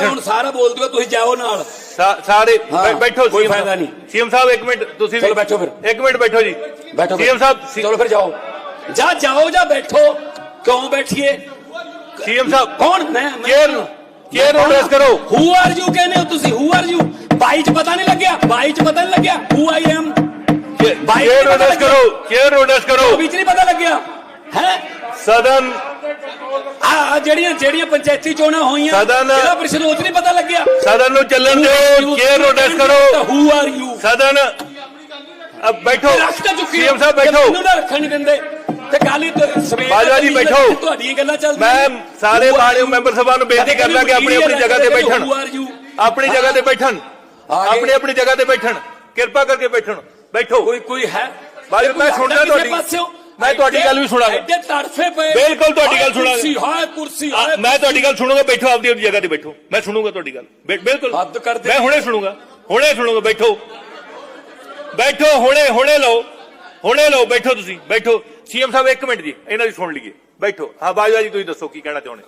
ਬੈਠਣ ਹੁਣ ਸਾਰਾ ਬੋਲ ਦਿਓ ਤੁਸੀਂ ਜਾਓ ਨਾਲ। ਸਾ- ਸਾਰੇ ਹਾਂ, ਬੈ- ਬੈਠੋ ਕੋਈ CM ਫਾਇਦਾ ਸਾਹਿਬ। ਨਹੀਂ। CM ਸਾਹਿਬ ਇੱਕ ਮਿੰਟ ਤੁਸੀਂ ਚਲੋ ਬੈਠੋ ਫਿਰ। ਇੱਕ ਮਿੰਟ ਬੈਠੋ ਜੀ। ਬੈਠੋ ਫਿਰ। ਸੀਐਮ ਸਾਹਿਬ ਚਲੋ ਫਿਰ ਜਾਓ। ਜਾ ਜਾਓ ਜਾਂ ਬੈਠੋ। ਕਿਉਂ ਬੈਠੀਏ? ਸੀਐਮ ਸਾਹਿਬ ਕੌਣ? ਮੈਂ ਮੈਂ- ਚੇਅਰ ਨੂੰ ਚੇਅਰ ਨੂੰ address ਕਰੋ। ਹੂ ਆਰ ਯੂ ਕਹਿੰਦੇ ਹੋ ਤੁਸੀਂ? ਹੂ ਆਰ ਯੂ ਬਾਈ ਚ ਪਤਾ ਨਹੀਂ ਲੱਗਿਆ? ਬਾਈ ਚ ਪਤਾ ਨਹੀਂ ਲੱਗਿਆ? Who I am by chair ਨੂੰ address ਕਰੋ। ਚੇਅਰ ਨੂੰ address ਕਰੋ ਵਿੱਚ ਨਹੀਂ ਪਤਾ ਲੱਗਿਆ? ਹੈ? ਸਦਨ ਆ ਜਿਹੜੀਆਂ ਜਿਹੜੀਆਂ ਪੰਚਾਇਤੀ ਚੋਣਾਂ ਹੋਈਆਂ ਸਦਨ- ਇਹਦਾ ਪ੍ਰੀਸ਼ਦ ਉਹ 'ਚ ਨਹੀਂ ਪਤਾ ਲੱਗਿਆ। ਸਦਨ ਨੂੰ ਚੱਲਣ ਦਿਓ ਚੇਅਰ address ਕਰੋ। ਹੂ ਆਰ ਯੂ ਸਦਨ ਅਬ ਬੈਠੋ। ਰੱਖ ਕੇ ਚੁੱਕੀ ਸੀਐਮ ਸਾਹਿਬ ਬੈਠੋ। ਮੈਨੂੰ ਨਾ ਰੱਖਣ ਨਹੀਂ ਦਿੰਦੇ। ਤੇ ਕੱਲ ਹੀ ਤੇ ਸਵੇਰ ਬਾਜਵਾ ਜੀ, ਬੈਠੋ। ਤੁਹਾਡੀਆਂ ਗੱਲਾਂ ਚੱਲਦੀਆਂ। ਮੈਂ ਸਾਰੇ ਬਾੜੇ ਮੈਂਬਰ ਸਭਾ ਨੂੰ ਬੇਨਤੀ ਕਰਦਾ ਕਿ ਆਪਣੀ ਆਪਣੀ ਜਗ੍ਹਾ ਤੇ ਬੈਠਣ। ਹੂ ਆਰ ਯੂ ਆਪਣੀ ਜਗ੍ਹਾ ਤੇ ਬੈਠਣ। ਆ ਗਏ। ਆਪਣੀ ਆਪਣੀ ਜਗ੍ਹਾ ਤੇ ਬੈਠਣ। ਕਿਰਪਾ ਕਰਕੇ ਬੈਠਣ। ਬੈਠੋ। ਕੋਈ ਕੋਈ ਹੈ? ਬਾਜਵਾ, ਮੈਂ ਸੁਣਦਾ ਤੁਹਾਡੀ-? ਮੈਂ ਤੁਹਾਡੀ ਗੱਲ ਵੀ ਸੁਣਾਂਗਾ। ਐਡੇ ਤੜਫੇ ਪਏ ਬਿਲਕੁਲ ਤੁਹਾਡੀ ਗੱਲ ਸੁਣਾਂਗਾ। ਕੁਰਸੀ ਹਾਏ ਕੁਰਸੀ ਮੈਂ ਤੁਹਾਡੀ ਗੱਲ ਸੁਣੂਗਾ ਬੈਠੋ ਆਪਦੀ ਆਪਦੀ ਜਗ੍ਹਾ ਤੇ ਬੈਠੋ। ਮੈਂ ਸੁਣੂਗਾ ਤੁਹਾਡੀ ਗੱਲ। ਬਿਲਕੁਲ। ਹੱਦ ਕਰਦੇ। ਮੈਂ ਹੁਣੇ ਸੁਣੂਗਾ। ਹੁਣੇ ਸੁਣੂਗਾ ਬੈਠੋ। ਬੈਠੋ ਹੁਣੇ ਹੁਣੇ ਲਓ। ਹੁਣੇ ਲਓ ਬੈਠੋ ਤੁਸੀਂ। ਬੈਠੋ। ਸੀਐਮ ਸਾਹਿਬ ਇੱਕ ਮਿੰਟ ਜੀ ਇਹਨਾਂ ਦੀ ਸੁਣ ਲਈਏ। ਬੈਠੋ। ਹਾਂ ਬਾਜਵਾ ਜੀ ਤੁਸੀਂ ਦੱਸੋ ਕੀ ਕਹਿਣਾ ਚਾਹੁੰਦੇ?